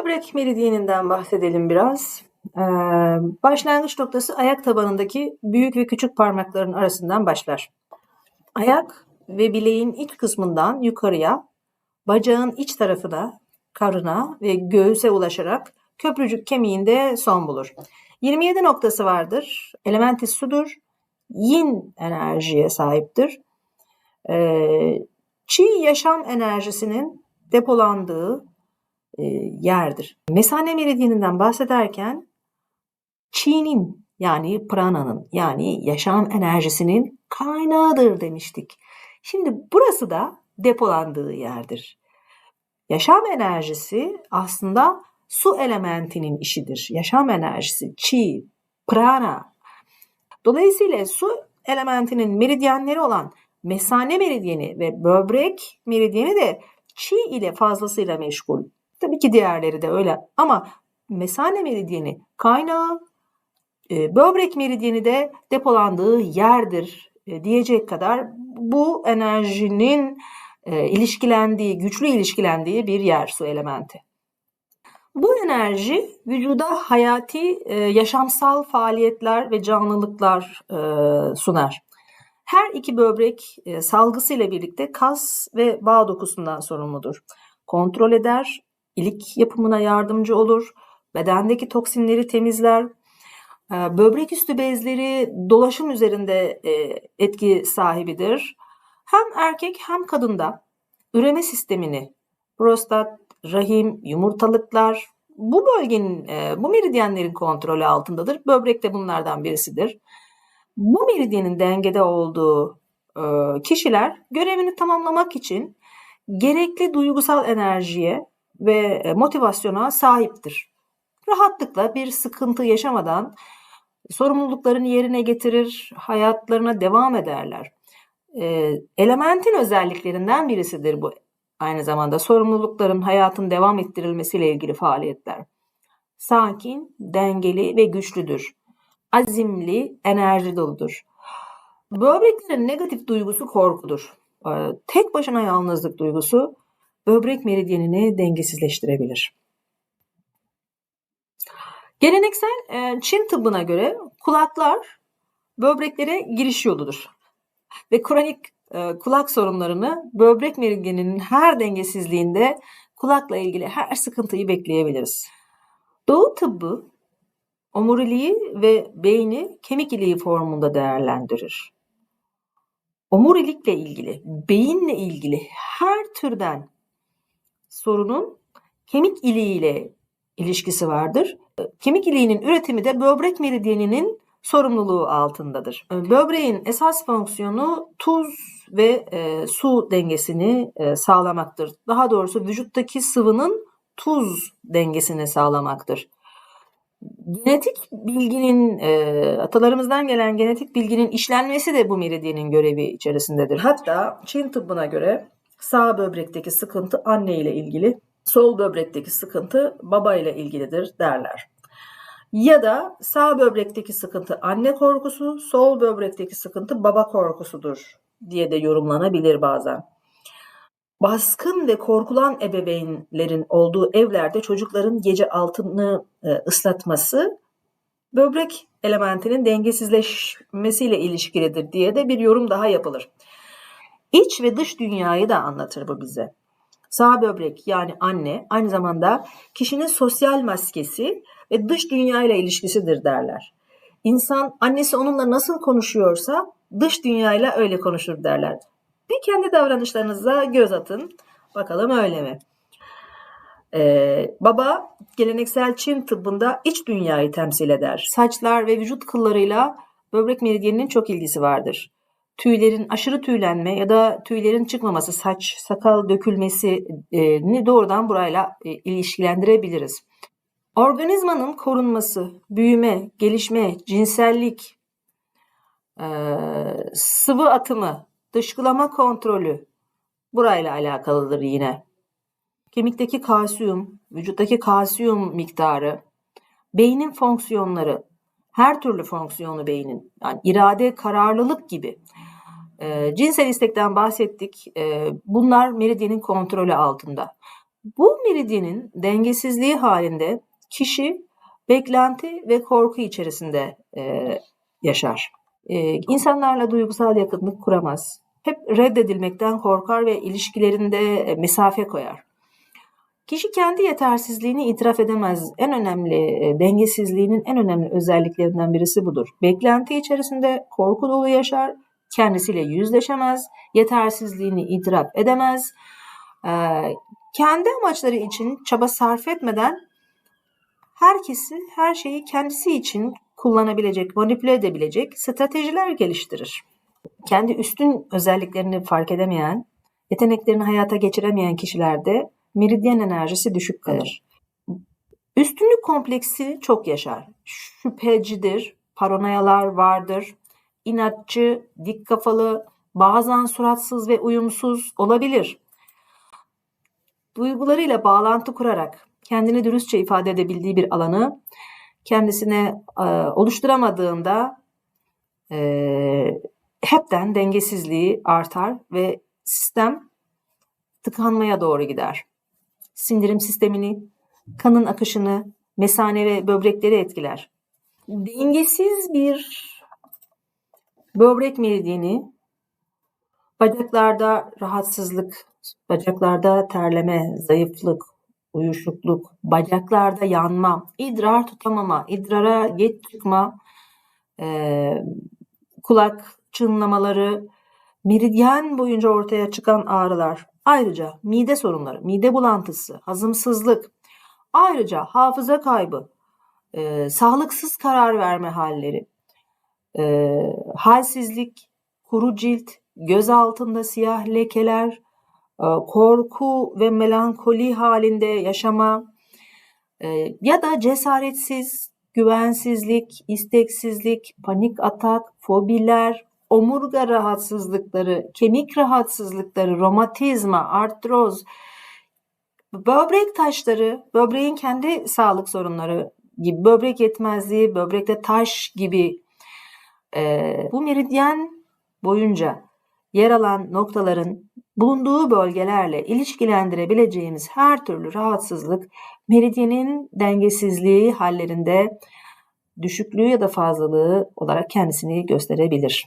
Böbrek meridyeninden bahsedelim biraz. Ee, başlangıç noktası ayak tabanındaki büyük ve küçük parmakların arasından başlar. Ayak ve bileğin iç kısmından yukarıya, bacağın iç tarafına, karına ve göğüse ulaşarak köprücük kemiğinde son bulur. 27 noktası vardır. Elementi sudur. Yin enerjiye sahiptir. Ee, çi yaşam enerjisinin depolandığı e, yerdir. Mesane meridyeninden bahsederken Çi'nin yani prana'nın yani yaşam enerjisinin kaynağıdır demiştik. Şimdi burası da depolandığı yerdir. Yaşam enerjisi aslında su elementinin işidir. Yaşam enerjisi, çi, prana. Dolayısıyla su elementinin meridyenleri olan mesane meridyeni ve böbrek meridyeni de çi ile fazlasıyla meşgul. Tabii ki diğerleri de öyle ama mesane meridyeni kaynağı, e, böbrek meridyeni de depolandığı yerdir e, diyecek kadar bu enerjinin e, ilişkilendiği, güçlü ilişkilendiği bir yer su elementi. Bu enerji vücuda hayati, yaşamsal faaliyetler ve canlılıklar sunar. Her iki böbrek salgısı ile birlikte kas ve bağ dokusundan sorumludur. Kontrol eder, ilik yapımına yardımcı olur, bedendeki toksinleri temizler, ee, böbrek üstü bezleri dolaşım üzerinde e, etki sahibidir. Hem erkek hem kadında üreme sistemini, prostat, rahim, yumurtalıklar bu bölgenin, e, bu meridyenlerin kontrolü altındadır. Böbrek de bunlardan birisidir. Bu meridyenin dengede olduğu e, kişiler görevini tamamlamak için gerekli duygusal enerjiye ve e, motivasyona sahiptir. Rahatlıkla bir sıkıntı yaşamadan sorumluluklarını yerine getirir, hayatlarına devam ederler. E, elementin özelliklerinden birisidir bu aynı zamanda sorumlulukların hayatın devam ettirilmesiyle ilgili faaliyetler. Sakin, dengeli ve güçlüdür. Azimli, enerji doludur. Böbreklerin negatif duygusu korkudur. E, tek başına yalnızlık duygusu böbrek meridyenini dengesizleştirebilir. Geleneksel e, Çin tıbbına göre kulaklar böbreklere giriş yoludur. Ve kronik e, kulak sorunlarını böbrek meridyeninin her dengesizliğinde kulakla ilgili her sıkıntıyı bekleyebiliriz. Doğu tıbbı omuriliği ve beyni kemik iliği formunda değerlendirir. Omurilikle ilgili, beyinle ilgili her türden sorunun kemik iliğiyle ilişkisi vardır. Kemik iliğinin üretimi de böbrek meridyeninin sorumluluğu altındadır. Böbreğin esas fonksiyonu tuz ve e, su dengesini e, sağlamaktır. Daha doğrusu vücuttaki sıvının tuz dengesini sağlamaktır. Genetik bilginin, e, atalarımızdan gelen genetik bilginin işlenmesi de bu meridyenin görevi içerisindedir. Hatta Çin tıbbına göre Sağ böbrekteki sıkıntı anne ile ilgili, sol böbrekteki sıkıntı baba ile ilgilidir derler. Ya da sağ böbrekteki sıkıntı anne korkusu, sol böbrekteki sıkıntı baba korkusudur diye de yorumlanabilir bazen. Baskın ve korkulan ebeveynlerin olduğu evlerde çocukların gece altını e, ıslatması böbrek elementinin dengesizleşmesiyle ilişkilidir diye de bir yorum daha yapılır. İç ve dış dünyayı da anlatır bu bize. Sağ böbrek yani anne aynı zamanda kişinin sosyal maskesi ve dış dünya ile ilişkisidir derler. İnsan annesi onunla nasıl konuşuyorsa dış dünyayla öyle konuşur derler. Bir kendi davranışlarınıza göz atın. Bakalım öyle mi? Ee, baba geleneksel Çin tıbbında iç dünyayı temsil eder. Saçlar ve vücut kıllarıyla böbrek meridyeninin çok ilgisi vardır tüylerin aşırı tüylenme ya da tüylerin çıkmaması, saç, sakal dökülmesini doğrudan burayla e, ilişkilendirebiliriz. Organizmanın korunması, büyüme, gelişme, cinsellik, e, sıvı atımı, dışkılama kontrolü burayla alakalıdır yine. Kemikteki kalsiyum, vücuttaki kalsiyum miktarı, beynin fonksiyonları, her türlü fonksiyonu beynin, yani irade, kararlılık gibi e, cinsel istekten bahsettik. E, bunlar meridyenin kontrolü altında. Bu meridyenin dengesizliği halinde kişi beklenti ve korku içerisinde e, yaşar. E, insanlarla duygusal yakınlık kuramaz. Hep reddedilmekten korkar ve ilişkilerinde e, mesafe koyar. Kişi kendi yetersizliğini itiraf edemez. En önemli e, dengesizliğinin en önemli özelliklerinden birisi budur. Beklenti içerisinde korku dolu yaşar, kendisiyle yüzleşemez, yetersizliğini itiraf edemez. E, kendi amaçları için çaba sarf etmeden herkesi, her şeyi kendisi için kullanabilecek, manipüle edebilecek stratejiler geliştirir. Kendi üstün özelliklerini fark edemeyen, yeteneklerini hayata geçiremeyen kişilerde meridyen enerjisi düşük kalır. Üstünlük kompleksi çok yaşar. Şüphecidir, paranoyalar vardır, inatçı, dik kafalı, bazen suratsız ve uyumsuz olabilir. Duygularıyla bağlantı kurarak kendini dürüstçe ifade edebildiği bir alanı kendisine e, oluşturamadığında e, hepten dengesizliği artar ve sistem tıkanmaya doğru gider. Sindirim sistemini, kanın akışını, mesane ve böbrekleri etkiler. Dengesiz bir böbrek meridyeni bacaklarda rahatsızlık, bacaklarda terleme, zayıflık, uyuşukluk, bacaklarda yanma, idrar tutamama, idrara geç çıkma, e, kulak çınlamaları, meridyen boyunca ortaya çıkan ağrılar, ayrıca mide sorunları, mide bulantısı, hazımsızlık, ayrıca hafıza kaybı, e, sağlıksız karar verme halleri, e, halsizlik, kuru cilt, göz altında siyah lekeler, e, korku ve melankoli halinde yaşama e, ya da cesaretsiz, güvensizlik, isteksizlik, panik atak, fobiler, omurga rahatsızlıkları, kemik rahatsızlıkları, romatizma, artroz, böbrek taşları, böbreğin kendi sağlık sorunları gibi, böbrek yetmezliği, böbrekte taş gibi e, bu meridyen boyunca yer alan noktaların bulunduğu bölgelerle ilişkilendirebileceğimiz her türlü rahatsızlık meridyenin dengesizliği hallerinde düşüklüğü ya da fazlalığı olarak kendisini gösterebilir.